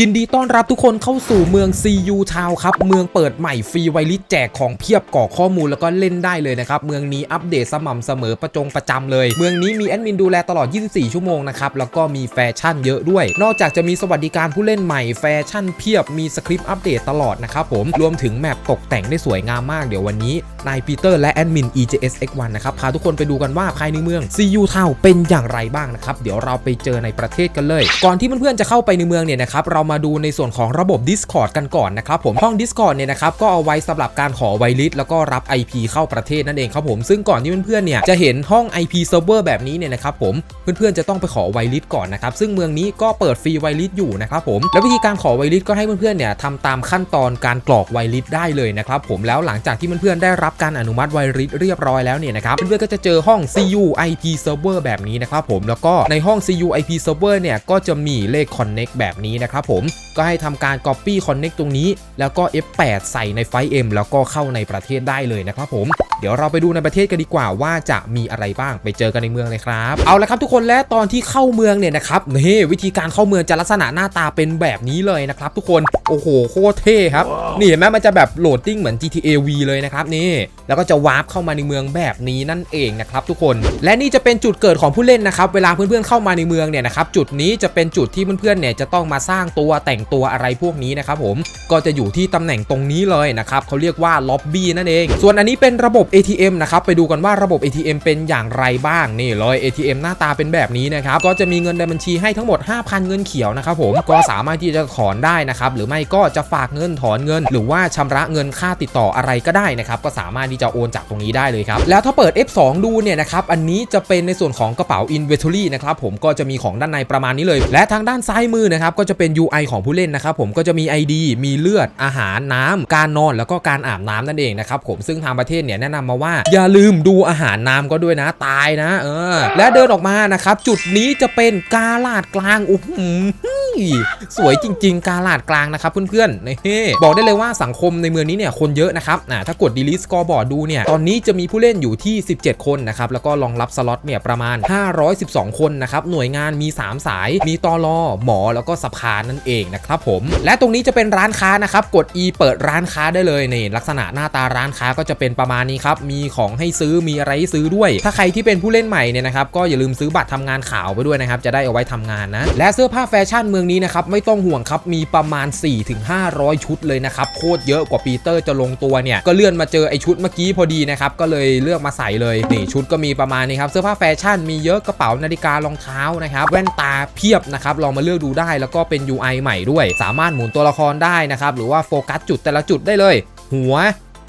ยินดีต้อนรับทุกคนเข้าสู่เมือง CU Town ครับ เมืองเปิดใหม่ฟรีไวลิสแจกของเพียบก่อข้อมูลแล้วก็เล่นได้เลยนะครับ เมืองนี้อัปเดตสม่ำเสมอประจงประจำเลย เมืองนี้มีแอดมินดูแลตลอด 24 ชั่วโมงนะครับ แล้วก็มีแฟชั่นเยอะด้วย นอกจากจะมีสวัสดิการผู้เล่นใหม่แฟชั่นเพียบมีสคริปต์อัปเดตตลอดนะครับผมรวมถึงแมปตกแต่งได้สวยงามมากเดี๋ยววันนี้นายปีเตอร์และแอดมิน EJSX1 นะครับพาทุกคนไปดูกันว่าภายในเมือง CU Town เป็นอย่างไรบ้างนะครับเดี๋ยวเราไปเจอในประเทศกันเลย ก่อนที่เพื่อนๆจะเข้าไปในเมืองเนี่ยนะครับเรามาดูในส่วนของระบบ Discord กันก่อนนะครับผมห้อง Discord เนี่ยนะครับก็เอาไว้สำหรับการขอไวลิสแล้วก็รับ IP เข้าประเทศนั่นเองครับผมซึ่งก่อนที่เพื่อนๆเนี่ยจะเห็นห้อง IP server แบบนี้เนี่ยนะครับผมเพื่อนๆจะต้องไปขอไวลิสก่อนนะครับซึ่งเมืองนี้ก็เปิดฟรีไวลิสอยู่นะครับผมแล้ววิธีการขอไวลิสก็ให้เพื่อนๆเนี่ยทำตามขั้นตอนการกรอกไวลิสได้เลยนะครับผมแล้วหลังจากที่เพื่อนๆได้รับการอนุมัติไวลิสเรียบร้อยแล้วเนี่ยนะครับเพื่อนๆก็จะเจอห้อง CU IP server แบบนี้นะครับผมแล้วก็ในห้อง CU IP server เนี่ยก็จะมีเลข connect แบบนี้นะครับผมก็ให้ทำการ copy connect ตรงนี้ แล้วก็ F8 ใส่ในไฟล์ M แล้วก็เข้าในประเทศได้เลยนะครับผมเดี๋ยวเราไปดูในประเทศกันดีกว่าว่าจะมีอะไรบ้างไปเจอกันในเมืองเลยครับเอาละครับทุกคนและตอนที่เข้าเมืองเนี่ยนะครับนี่วิธีการเข้าเมืองจะลักษณะหน้าตาเป็นแบบนี้เลยนะครับทุกคนโอ้โหโคตรเท่ครับนี่เห็นไหมมันจะแบบโหลดติ้งเหมือน GTA V เลยนะครับนี่แล้วก็จะวาร์ปเข้ามาในเมืองแบบนี้นั่นเองนะครับทุกคน และนี่จะเป็นจุดเกิดของผู้เล่นนะครับ เวลาเพื่อนๆเข้ามาในเมืองเนี่ยนะครับจุดนี้จะเป็นจุดที่เพื่อนๆเนี่ยจะต้องมาสร้างตัวแต่งตัวอะไรพวกนี้นะครับผมก็จะอยู่ที่ตำแหน่งตรงนี้เลยนะครับเขาเรียกว่าล็อบบี้นั่นเอง ส่วนอันนี้เป็นระบบ ATM นะครับไปดูกันว่าระบบ ATM เป็นอย่างไรบ้างนี่เลย ATM หน้าตาเป็นแบบนี้นะครับก็จะมีเงินในบัญชีให้ทั้งหมด 5,000 เงินเขียวนะครับผมก็สามารถที่จะถอนได้นะครับหรือไม่ก็จะฝากเงินถอนเงิน หรือว่าชำระเงินค่าติดต่ออะไรก็ได้นะครับก็สามารถที่จะโอนจากตรงนี้ได้เลยครับ แล้วถ้าเปิด F2 ดูเนี่ยนะครับอันนี้จะเป็นในส่วนของกระเป๋า Inventory นะครับผมก็จะมีของด้านในประมาณนี้เลย และทางด้านซ้ายมือนะครับก็จะเป็น UI ของผู้เล่นนะครับผมก็จะมี ID มีเลือดอาหารน้ำการนอนแล้วก็การอาบน้ำนั่นเองนะครับผมซึ่งทางประเทศเนี่ยแนะนำมาว่า อย่าลืมดูอาหารน้ำก็ด้วยนะตายนะเออและเดินออกมานะครับจุดนี้จะเป็นกาลาดกลางโอ้โหสวยจริง ๆ กาลาดกลางนะครับเพื่อนๆนี่บอกได้เลยว่าสังคมในเมืองนี้เนี่ยคนเยอะนะครับอ่าถ้ากด delete scoreboard ดูเนี่ยตอนนี้จะมีผู้เล่นอยู่ที่ 17 คนนะครับแล้วก็รองรับสล็อตเนี่ยประมาณ 512 คนนะครับหน่วยงานมี 3 สาย มีตอรอหมอแล้วก็สภานั่นเองนะครับผมและตรงนี้จะเป็นร้านค้านะครับกด E เปิดร้านค้าได้เลยในลักษณะหน้าตาร้านค้าก็จะเป็นประมาณนี้ครับมีของให้ซื้อมีอะไรให้ซื้อด้วย ถ้าใครที่เป็นผู้เล่นใหม่เนี่ยนะครับก็อย่าลืมซื้อบัตรทำงานข่าวไปด้วยนะครับจะได้เอาไว้ทำงานนะและเสื้อผ้าแฟชั่นเมืองนี้นะครับไม่ต้องห่วงครับมีประมาณ 4-500 ชุดเลยนะครับโคตรเยอะกว่าปีเตอร์จะลงตัวเนี่ยก็เลื่อนมาเจอไอชุดเมื่อกี้พอดีนะครับก็เลยเลือกมาใส่เลยนี่ชุดก็มีประมาณนี้ครับเสื้อผ้าแฟชั่นมีเยอะกระเป๋านาฬิการองเท้านะครับแว่นตาเพียบนะครับลองมาเลือกดูได้แล้วก็เป็น UI ใหม่ด้วย สามารถหมุนตัวละครได้นะครับหรือว่าโฟกัสจุดแต่ละจุดได้เลย หัว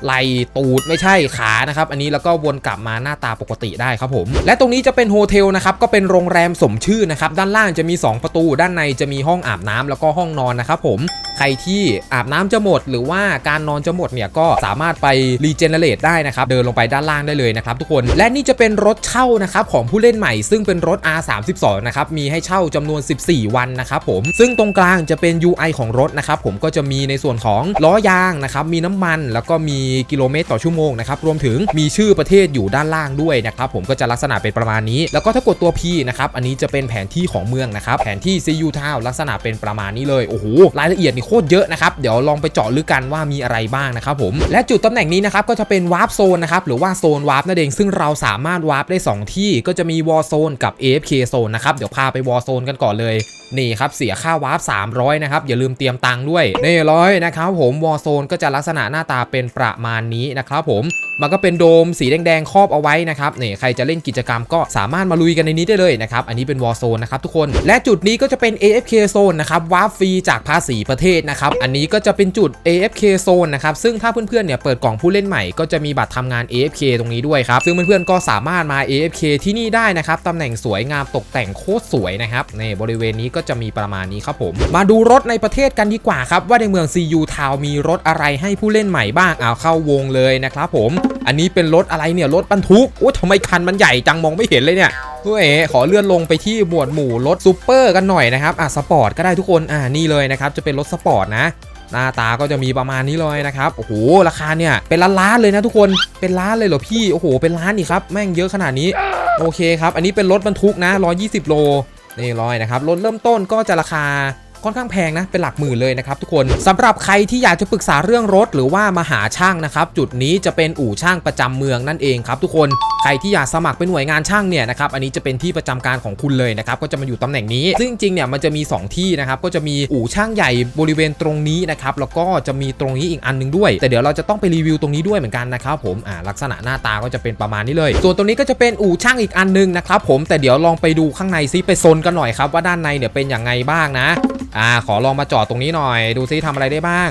ไหลตูดไม่ใช่ขานะครับ อันนี้แล้วก็วนกลับมาหน้าตาปกติได้ครับผม และตรงนี้จะเป็นโฮเทลนะครับ ก็เป็นโรงแรมสมชื่อนะครับ ด้านล่างจะมี 2 ประตู ด้านในจะมีห้องอาบน้ำแล้วก็ห้องนอนนะครับผมใครที่อาบน้ำจะหมด หรือว่าการนอนจะหมดเนี่ยก็สามารถไปรีเจเนเรตได้นะครับ เดินลงไปด้านล่างได้เลยนะครับทุกคนและนี่จะเป็นรถเช่านะครับของผู้เล่นใหม่ ซึ่งเป็นรถ R32 นะครับมีให้เช่าจำนวน 14 วันนะครับผมซึ่งตรงกลางจะเป็น UI ของรถนะครับผมก็จะมีในส่วนของล้อยางนะครับมีน้ำมันแล้วก็มีกิโลเมตรต่อชั่วโมงนะครับรวมถึงมีชื่อประเทศอยู่ด้านล่างด้วยนะครับผมก็จะลักษณะเป็นประมาณนี้ แล้วก็ถ้ากดตัว P นะครับอันนี้จะเป็นแผนที่ของเมืองนะครับแผนที่ CU Town ลักษณะเป็นประมาณนี้เลยโอ้โหรายละเอียดนี่โคตรเยอะนะครับเดี๋ยวลองไปเจาะลึกกันว่ามีอะไรบ้างนะครับผมและจุดตำแหน่งนี้นะครับก็จะเป็นวาร์ปโซนนะครับหรือว่าโซนวาร์ปนั่นเองซึ่งเราสามารถวาร์ปได้ 2 ที่ก็จะมีวอร์โซนกับ AFK โซนนะครับเดี๋ยวพาไปวอร์โซนกันก่อนเลยนี่ครับเสียค่าวาร์ป300 นะครับ อย่าลืมเตรียมตังค์ด้วยนี่ร้อยนะครับผมวอร์โซนก็จะลักษณะหน้าตาเป็นประมาณนี้นะครับผมมันก็เป็นโดมสีแดงๆครอบเอาไว้นะครับเนี่ยใครจะเล่นกิจกรรมก็สามารถมาลุยกันในนี้ได้เลยนะครับอันนี้เป็นวอร์โซนนะครับทุกคนและจุดนี้ก็จะเป็น AFK โซนนะครับวาร์ปฟรีจากภาษีประเทศนะครับอันนี้ก็จะเป็นจุด AFK โซนนะครับซึ่งถ้าเพื่อนๆเนี่ยเปิดกล่องผู้เล่นใหม่ก็จะมีบัตรทำงาน AFK ตรงนี้ด้วยครับซึ่งเพื่อนๆก็สามารถมา AFK ที่นี่ได้นะครับตำแหน่งสวยงามตกแต่งโคตรสวยนะครับในบริเวณนี้ก็จะมีประมาณนี้ครับผมมาดูรถในประเทศกันดีกว่าครับว่าในเมือง CU Town มีรถอะไรให้ผู้เล่นใหม่บ้างเอาเข้าวงเลยนะครับผม อันนี้เป็นรถอะไรเนี่ยรถบรรทุกโอ้ทำไมคันมันใหญ่จังมองไม่เห็นเลยเนี่ยเฮ้ยขอเลื่อนลงไปที่หมวดหมู่รถซูเปอร์กันหน่อยนะครับอะสปอร์ตก็ได้ทุกคนอ่านี่เลยนะครับจะเป็นรถสปอร์ตนะหน้าตาก็จะมีประมาณนี้เลยนะครับ โอ้โห ราคาเนี่ย เป็นล้านล้านเลยนะทุกคน เป็นล้านเลยเหรอพี่ โอ้โห เป็นล้านนี่ครับ แม่งเยอะขนาดนี้ โอเคครับ อันนี้เป็นรถบรรทุกนะ 120 โล นี่ร้อยนะครับ รถเริ่มต้นก็จะราคา ค่อนข้างแพงนะเป็นหลักหมื่นเลยนะครับทุกคนสำหรับใครที่อยากจะปรึกษาเรื่องรถหรือว่ามาหาช่างนะครับจุดนี้จะเป็นอู่ช่างประจำเมืองนั่นเองครับทุกคนใครที่อยากสมัครเป็นหน่วยงานช่างเนี่ยนะครับอันนี้จะเป็นที่ประจำการของคุณเลยนะครับก็จะมาอยู่ตำแหน่งนี้ ซึ่งจริงเนี่ยมันจะมี 2 ที่นะครับก็จะมีอู่ช่างใหญ่บริเวณตรงนี้นะครับแล้วก็จะมีตรงนี้อีกอันหนึงด้วย แต่เดี๋ยวเราจะต้องไปรีวิวตรงนี้ด้วยเหมือนกันนะครับผมอ่าลักษณะหน้าตาก็จะเป็นประมาณนี้เลย ส่วนตรงนี้ก็จะเป็นอู่ช่างอีกอันหนึงนะครับผมแต่เดี๋ยวลองไปดูข้างในซิไปโซนกันหน่อยครับว่าด้านในเนี่ยเป็นอย่างไงบ้างนะอ่าขอลองมาจอดตรงนี้หน่อย ดูซิทำอะไรได้บ้าง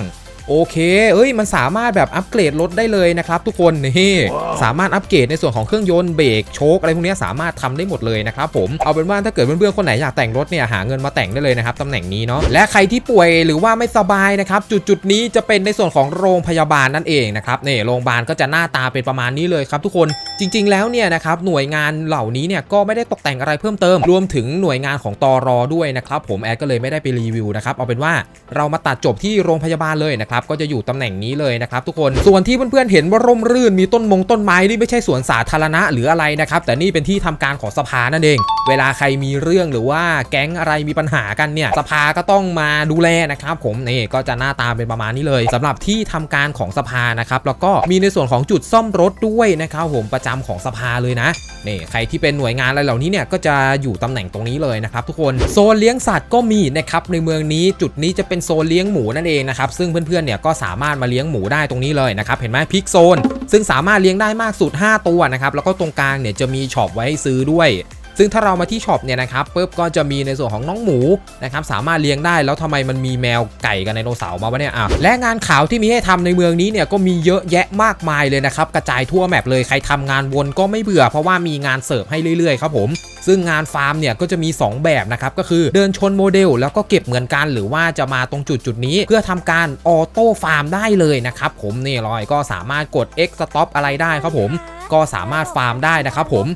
โอเค เอ้ย มันสามารถแบบอัปเกรดรถได้เลยนะครับทุกคน นี่ สามารถอัปเกรดในส่วนของเครื่องยนต์เบรกโชคอะไรพวกเนี้ยสามารถทำได้หมดเลยนะครับผม เอาเป็นว่าถ้าเกิดเพื่อนๆคนไหนอยากแต่งรถเนี่ยหาเงินมาแต่งได้เลยนะครับตำแหน่งนี้เนาะ และใครที่ป่วยหรือว่าไม่สบายนะครับจุดจุดๆนี้จะเป็นในส่วนของโรงพยาบาลนั่นเองนะครับนี่โรงพยาบาลก็จะหน้าตาเป็นประมาณนี้เลยครับทุกคน จริง ๆ แล้วเนี่ยนะครับหน่วยงานเหล่านี้เนี่ยก็ไม่ได้ตกแต่งอะไรเพิ่มเติม รวมถึงหน่วยงานของตอรอด้วยนะครับผมแอดก็เลยไม่ได้ไปรีวิวนะครับเอาเป็นว่าเรามาตัดจบที่โรงพยาบาลเลยนะครับก็จะอยู่ตำแหน่งนี้เลยนะครับทุกคนส่วนที่เพื่อนๆเห็นว่าร่มรื่นมีต้นมงต้นไม้นี่ไม่ใช่สวนสาธารณะหรืออะไรนะครับแต่นี่เป็นที่ทำการของสภานั่นเอง เวลาใครมีเรื่องหรือว่าแก๊งอะไรมีปัญหากันเนี่ยสภาก็ต้องมาดูแลนะครับผมนี่ก็จะหน้าตาเป็นประมาณนี้เลยสำหรับที่ทำการของสภานะครับแล้วก็มีในส่วนของจุดซ่อมรถด้วยนะครับผมประจำของสภาเลยนะนี่ใครที่เป็นหน่วยงานอะไรเหล่านี้เนี่ยก็จะอยู่ตำแหน่งตรงนี้เลยนะครับทุกคนโซนเลี้ยงสัตว์ก็มีนะครับในเมืองนี้จุดนี้จะเป็นโซนเลี้ยงหมูนั่นเองนะครับซึ่งเพื่อนๆเนี่ยก็สามารถมาเลี้ยงหมูได้ตรงนี้เลยนะครับเห็นไหมพิกโซน ซึ่งสามารถเลี้ยงได้มากสุด 5 ตัวนะครับแล้วก็ตรงกลางเนี่ยจะมีช็อปไว้ให้ซื้อด้วยซึ่งถ้าเรามาที่ช็อปเนี่ยนะครับปุ๊บก็จะมีในส่วนของน้องหมูนะครับสามารถเลี้ยงได้แล้วทำไมมันมีแมวไก่กับไดโนเสาร์มาวะเนี่ยอะและงานข่าวที่มีให้ทำในเมืองนี้เนี่ยก็มีเยอะแยะมากมายเลยนะครับกระจายทั่วแมปเลยใครทำงานวนก็ไม่เบื่อเพราะว่ามีงานเสิร์ฟให้เรื่อยๆครับผม ซึ่งงานฟาร์มเนี่ยก็จะมี 2 แบบนะครับก็คือเดินชนโมเดล แล้วก็เก็บเหมือนกันหรือว่าจะมาตรงจุดจุดนี้ เพื่อทำการออโต้ฟาร์มได้เลยนะครับผมนี่ลอยก็สามารถกด X stop อะไรได้ครับผมก็สามารถฟาร์มได้นะครับผม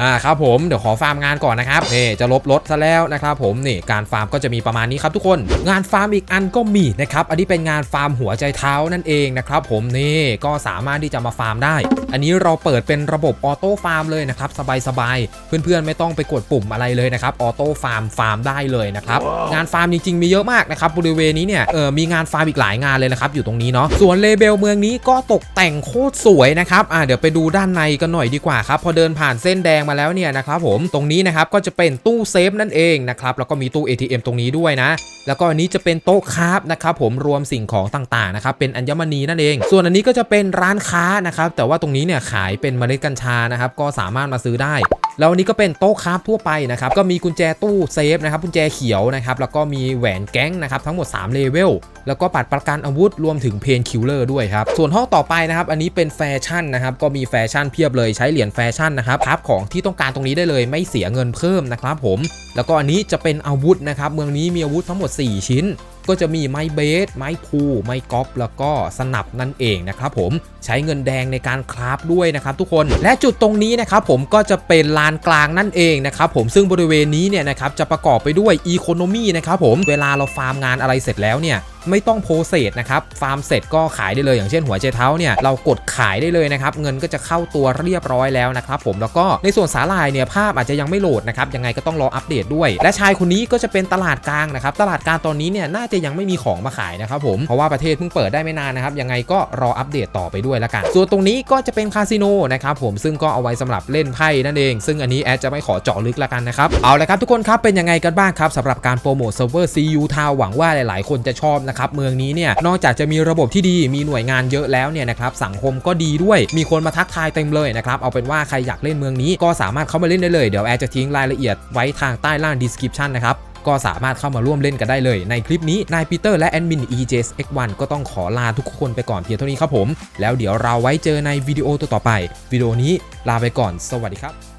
อ่าครับผมเดี๋ยวขอฟาร์มงานก่อนนะครับนี่จะลบรถซะแล้วนะครับผมนี่การฟาร์มก็จะมีประมาณนี้ครับทุกคน งานฟาร์มอีกอันก็มีนะครับอันนี้เป็นงานฟาร์มหัวใจเท้านั่นเองนะครับผมนี่ก็สามารถที่จะมาฟาร์มได้ อันนี้เราเปิดเป็นระบบออโต้ฟาร์มเลยนะครับสบายๆเพื่อนๆไม่ต้องไปกดปุ่มอะไรเลยนะครับออโต้ฟาร์มฟาร์มได้เลยนะครับงานฟาร์มจริงๆมีเยอะมากนะครับบริเวณนี้เนี่ยเออมีงานฟาร์มอีกหลายงานเลยนะครับอยู่ตรงนี้เนาะส่วนเลเบลเมืองนี้ก็ตกแต่งโคตรสวยนะครับอ่าเดี๋ยวไปดูด้านในกันหน่อยดีกว่าครับพอเดินผ่านเส้นแดงมาแล้วเนี่ยนะครับผมตรงนี้นะครับก็จะเป็นตู้เซฟนั่นเองนะครับแล้วก็มีตู้ ATM ตรงนี้ด้วยนะ แล้วก็อันนี้จะเป็นโต๊ะคราฟนะครับผมรวมสิ่งของต่างๆนะครับเป็นอัญมณีนั่นเอง ส่วนอันนี้ก็จะเป็นร้านค้านะครับแต่ว่าตรงนี้เนี่ยขายเป็นเมล็ดกัญชานะครับก็สามารถมาซื้อได้ แล้วอันนี้ก็เป็นโต๊ะคราฟทั่วไปนะครับก็มีกุญแจตู้เซฟนะครับกุญแจเขียวนะครับแล้วก็มีแหวนแก๊งนะครับทั้งหมด 3 เลเวลแล้วก็ปัดประกันอาวุธรวมถึงเพนคิลเลอร์ด้วยครับส่วนห้องต่อไปนะครับอันนี้เป็นแฟชั่นนะครับก็มีแฟชั่นเพียบเลยใช้เหรียญแฟชั่นนะครับครับของที่ต้องการตรงนี้ได้เลยไม่เสียเงินเพิ่มนะครับผม แล้วก็อันนี้จะเป็นอาวุธนะครับเมืองนี้มีอาวุธทั้งหมด 4 ชิ้น ก็จะมีไม้เบส ไม้พูไม้กอล์ฟแล้วก็สนับนั่นเองนะครับผมใช้เงินแดงในการคราฟด้วยนะครับทุกคนและจุดตรงนี้นะครับผมก็จะเป็นลานกลางนั่นเองนะครับผมซึ่งบริเวณนี้เนี่ยนะครับจะประกอบไปด้วยอีโคโนมีนะครับผมเวลาเราฟาร์มงานอะไรเสร็จแล้วเนี่ย ไม่ต้องโพสเซสนะครับฟาร์มเสร็จก็ขายได้เลยอย่างเช่นหัวใจเท้าเนี่ยเรากดขายได้เลยนะครับเงินก็จะเข้าตัวเรียบร้อยแล้วนะครับผมแล้วก็ในส่วนสาลายเนี่ยภาพอาจจะยังไม่โหลดนะครับยังไงก็ต้องรออัปเดตด้วย และชายคนนี้ก็จะเป็นตลาดกลางนะครับตลาดกลางตอนนี้เนี่ยน่าจะยังไม่มีของมาขายนะครับผมเพราะว่าประเทศเพิ่งเปิดได้ไม่นานนะครับยังไงก็รออัปเดตต่อไปด้วยละกัน ส่วนตรงนี้ก็จะเป็นคาสิโนนะครับผมซึ่งก็เอาไว้สำหรับเล่นไพ่นั่นเอง ซึ่งอันนี้แอดจะไม่ขอเจาะลึกละกันนะครับเอาละครับทุกคนครับเป็นยังไงกันบ้างครับสำหรับการโปรโมทเซิร์ฟเวอร์ CU Town หวังว่าหลาย ๆ คนจะชอบนะครับเมืองนี้เนี่ยนอกจากจะมีระบบที่ดีมีหน่วยงานเยอะแล้วเนี่ยนะครับสังคมก็ดีด้วยมีคนมาทักทายเต็มเลยนะครับเอาเป็นว่าใครอยากเล่นเมืองนี้ก็สามารถเข้ามาเล่นได้เลยเดี๋ยวแอดจะทิ้งรายละเอียดไว้ทางใต้ล่าง description นะครับก็สามารถเข้ามาร่วมเล่นกันได้เลย ในคลิปนี้ นายปีเตอร์และแอดมิน EJX1 ก็ต้องขอลาทุกคนไปก่อนเพียงเท่านี้ครับผม แล้วเดี๋ยวเราไว้เจอในวิดีโอตัวต่อไป วิดีโอนี้ลาไปก่อน สวัสดีครับ